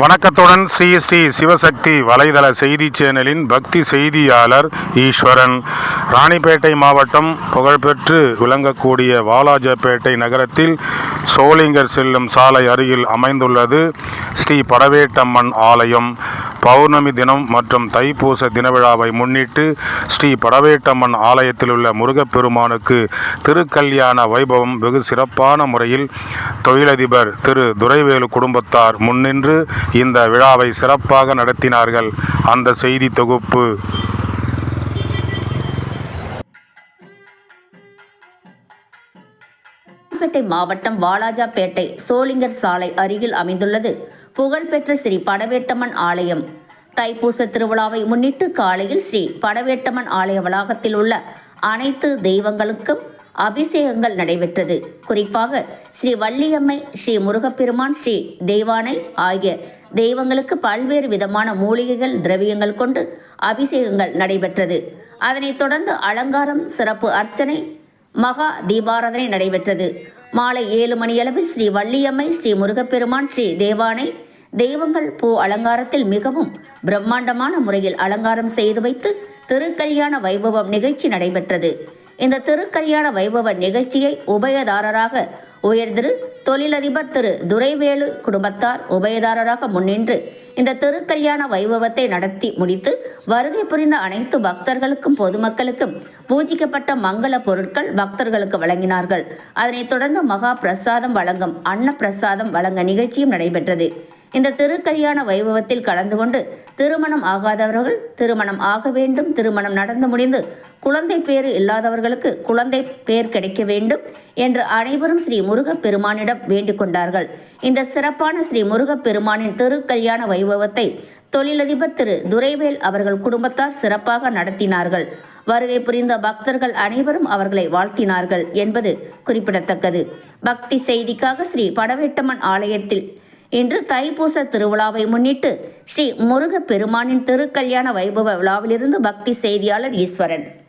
வணக்கத்துடன் ஸ்ரீ ஸ்ரீ சிவசக்தி வலைதள செய்தி சேனலின் பக்தி செய்தியாளர் ஈஸ்வரன். ராணிப்பேட்டை மாவட்டம் புகழ்பெற்று விளங்கக்கூடிய வாலாஜப்பேட்டை நகரத்தில் சோளிங்கர் செல்லும் சாலை அருகில் அமைந்துள்ளது ஸ்ரீ படவேட்டம்மன் ஆலயம். பௌர்ணமி தினம் மற்றும் தைப்பூச தினவிழாவை முன்னிட்டு ஸ்ரீ படவேட்டம்மன் ஆலயத்தில் உள்ள முருகப்பெருமானுக்கு திருக்கல்யாண வைபவம் வெகு சிறப்பான முறையில் தொழிலதிபர் திரு துரைவேலு குடும்பத்தார் முன்னின்று இந்த விழாவை சிறப்பாக நடத்தினார்கள். அந்த செய்தி தொகுப்பு. மாவட்டம் வாலாஜாபேட்டை சோளிங்கர் சாலை அருகில் அமைந்துள்ளது. புகழ்பெற்ற ஸ்ரீ படவேட்டம்மன் ஆலயம். தைப்பூச திருவிழாவை முன்னிட்டு காலையில் ஸ்ரீ படவேட்டம்மன் ஆலய வளாகத்தில் உள்ள அனைத்து தெய்வங்களுக்கும் அபிஷேகங்கள் நடைபெற்றது. குறிப்பாக ஸ்ரீ வள்ளியம்மை ஸ்ரீ முருகப்பெருமான் ஸ்ரீ தெய்வானை ஆகிய தெய்வங்களுக்கு பல்வேறு விதமான மூலிகைகள் திரவியங்கள் கொண்டு அபிஷேகங்கள் நடைபெற்றது. அதனைத் தொடர்ந்து அலங்காரம் சிறப்பு அர்ச்சனை மகா தீபாராதனை நடைபெற்றது. மாலை ஏழு மணியளவில் ஸ்ரீ வள்ளியம்மை ஸ்ரீ முருகப்பெருமான் ஸ்ரீ தேவானை தெய்வங்கள் பூ அலங்காரத்தில் மிகவும் பிரம்மாண்டமான முறையில் அலங்காரம் செய்து வைத்து திருக்கல்யாண வைபவம் நிகழ்ச்சி நடைபெற்றது. இந்த திருக்கல்யாண வைபவ நிகழ்ச்சியை உபயதாரராக உயர்திரு தொழிலதிபர் திரு துரைவேலு குடும்பத்தார் உபயதாரராக முன்னின்று இந்த திருக்கல்யாண வைபவத்தை நடத்தி முடித்து வருகை புரிந்த அனைத்து பக்தர்களுக்கும் பொதுமக்களுக்கும் பூஜிக்கப்பட்ட மங்கள பொருட்கள் பக்தர்களுக்கு வழங்கினார்கள். அதனைத் தொடர்ந்து மகா பிரசாதம் வழங்கும் அன்ன பிரசாதம் வழங்க நிகழ்ச்சியும் நடைபெற்றது. இந்த திருக்கல்யாண வைபவத்தில் கலந்து கொண்டு திருமணம் ஆகாதவர்கள் திருமணம் ஆக வேண்டும் திருமணம் நடந்து முடிந்து குழந்தை பேர் இல்லாதவர்களுக்கு குழந்தை பேர் கிடைக்க வேண்டும் என்று அனைவரும் ஸ்ரீ முருகப்பெருமானிடம் வேண்டிக் கொண்டார்கள். இந்த சிறப்பான ஸ்ரீ முருகப் பெருமானின் திருக்கல்யாண வைபவத்தை தொழிலதிபர் திரு துரைவேல் அவர்கள் குடும்பத்தார் சிறப்பாக நடத்தினார்கள். வருகை புரிந்த பக்தர்கள் அனைவரும் அவர்களை வாழ்த்தினார்கள் என்பது குறிப்பிடத்தக்கது. பக்தி செய்திக்காக ஸ்ரீ படவேட்டம்மன் ஆலயத்தில் இன்று தைப்பூச திருவிழாவை முன்னிட்டு ஸ்ரீ முருகப் பெருமானின் திருக்கல்யாண வைபவ விழாவிலிருந்து பக்தி செய்தியாளர் ஈஸ்வரன்.